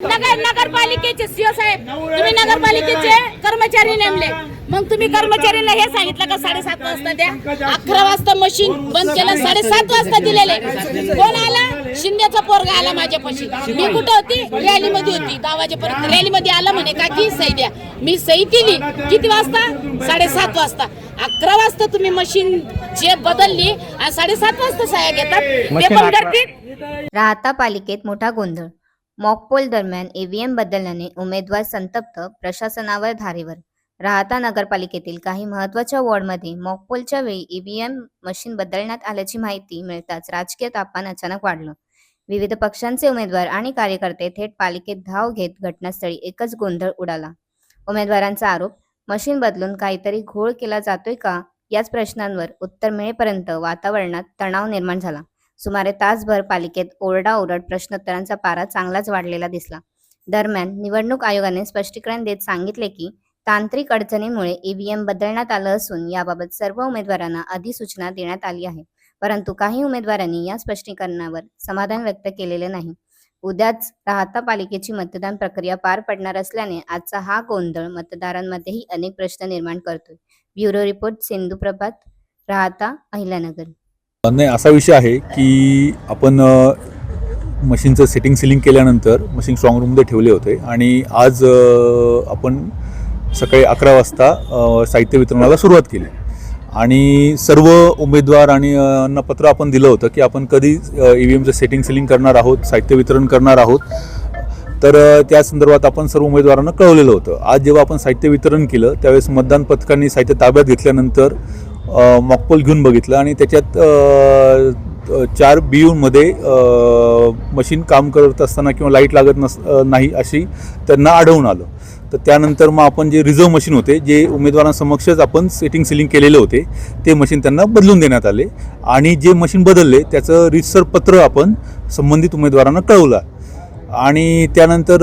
नगर नगरपालिकेचे सीओ साहेब तुम्ही नगरपालिकेचे कर्मचारी नेमले. मग तुम्ही कर्मचारीला हे सांगितलं का साडेसात वाजता द्या? अकरा वाजता मशीन बंद केलं साडेसात वाजता दिलेले. कोण आला? शिंदेचा पोरगा आला माझ्यापाशी. मी कुठं होती? रॅलीमध्ये होती. दहा वाजेपर्यंत रॅलीमध्ये आला म्हणे का की सही द्या. मी सही दिली किती वाजता? साडेसात वाजता. अकरा वाजता तुम्ही मशीन जे बदलली आणि साडेसात वाजता सह्या घेतात. ते पण करतील. राहता पालिकेत मोठा गोंधळ. मॉकपोल दरम्यान ईव्हीएम बदलल्याने उमेदवार संतप्त प्रशासनावर धारेवर. राहता नगरपालिकेतील काही महत्त्वाच्या वॉर्डमध्ये मॉकपोलच्या वेळी ईव्हीएम मशीन बदलण्यात आल्याची माहिती मिळताच राजकीय तापमान अचानक वाढलं. विविध पक्षांचे उमेदवार आणि कार्यकर्ते थेट पालिकेत धाव घेत घटनास्थळी एकच गोंधळ उडाला. उमेदवारांचा आरोप मशीन बदलून काहीतरी घोळ केला जातोय का? याच प्रश्नांवर उत्तर मिळेपर्यंत वातावरणात तणाव निर्माण झाला. सुमारे तासभर पालिकेत ओरडाओरड प्रश्नोत्तरांचा पारा चांगलाच वाढलेला दिसला. दरम्यान निवडणूक आयोगाने स्पष्टीकरण देत सांगितले की तांत्रिक अडचणीमुळे ईव्हीएम बदलण्यात आलं असून याबाबत सर्व उमेदवारांना अधिसूचना देण्यात आली आहे. परंतु काही उमेदवारांनी या स्पष्टीकरणावर समाधान व्यक्त केलेले नाही. उद्याच राहता पालिकेची मतदान प्रक्रिया पार पडणार असल्याने आजचा हा गोंधळ मतदारांमध्येही अनेक प्रश्न निर्माण करतोय. ब्युरो रिपोर्ट सिंधू प्रभात राहता अहिल्यानगर. नाही असा विषय आहे की आपण मशीनचं सेटिंग सिलिंग केल्यानंतर मशीन स्ट्रॉंग रूममध्ये ठेवले होते आणि आज आपण सकाळी अकरा वाजता साहित्य वितरणाला सुरुवात केली. आणि सर्व उमेदवार आणि पत्र आपण दिलं होतं की आपण कधी ई व्ही एमचं सेटिंग सिलिंग करणार आहोत साहित्य वितरण करणार आहोत. तर त्या संदर्भात आपण सर्व उमेदवारांना कळवलेलं होतं. आज जेव्हा आपण साहित्य वितरण केलं त्यावेळेस मतदान पथकांनी साहित्य ताब्यात घेतल्यानंतर मॉकपोल घेऊन बघितलं आणि त्याच्यात चार बी यूमध्ये मशीन काम करत असताना किंवा लाइट लागत नस नाही अशी त्यांना आढळून आलं. तर त्यानंतर मग आपण जे रिझर्व मशीन होते जे उमेदवारांसमक्षच आपण सेटिंग सिलिंग केलेले होते ते मशीन त्यांना बदलून देण्यात आले आणि जे मशीन बदलले त्याचं रिसर पत्र आपण संबंधित उमेदवारांना कळवलं. आणि त्यानंतर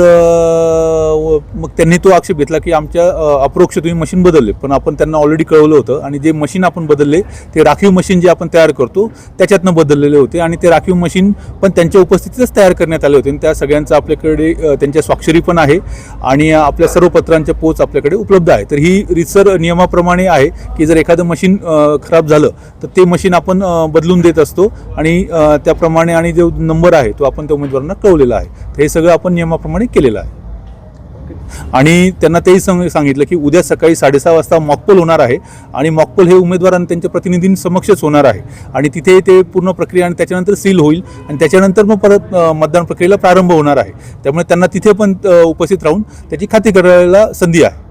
व- मग त्यांनी तो आक्षेप घेतला की आमच्या अप्रोक्ष तुम्ही मशीन बदलले. पण आपण त्यांना ऑलरेडी कळवलं होतं आणि जे मशीन आपण बदलले ते राखीव मशीन जे आपण तयार करतो त्याच्यातनं बदललेले होते. आणि ते राखीव मशीन पण त्यांच्या उपस्थितीतच तयार करण्यात आले होते. आणि त्या सगळ्यांचं आपल्याकडे त्यांच्या स्वाक्षरी पण आहे. आणि आपल्या सर्व पत्रांच्या पोच आपल्याकडे उपलब्ध आहे. तर ही रिसर नियमाप्रमाणे आहे की जर एखादं मशीन खराब झालं तर ते मशीन आपण बदलून देत असतो. आणि त्याप्रमाणे आणि जो नंबर आहे तो आपण त्या उमेदवारांना कळवलेला आहे. हे सगळं आपण नियमाप्रमाणे केलेलं आहे. आणि त्यांना तेही सांग सांगितलं की उद्या सकाळी साडेसहा वाजता मॉकपोल होणार आहे आणि मॉकपोल हे उमेदवारांना त्यांच्या प्रतिनिधींसमक्षच होणार आहे. आणि तिथे ते पूर्ण प्रक्रिया आणि त्याच्यानंतर सील होईल आणि त्याच्यानंतर मग परत मतदान प्रक्रियेला प्रारंभ होणार आहे. त्यामुळे त्यांना तिथे पण उपस्थित राहून त्याची खात्री करायला संधी आहे.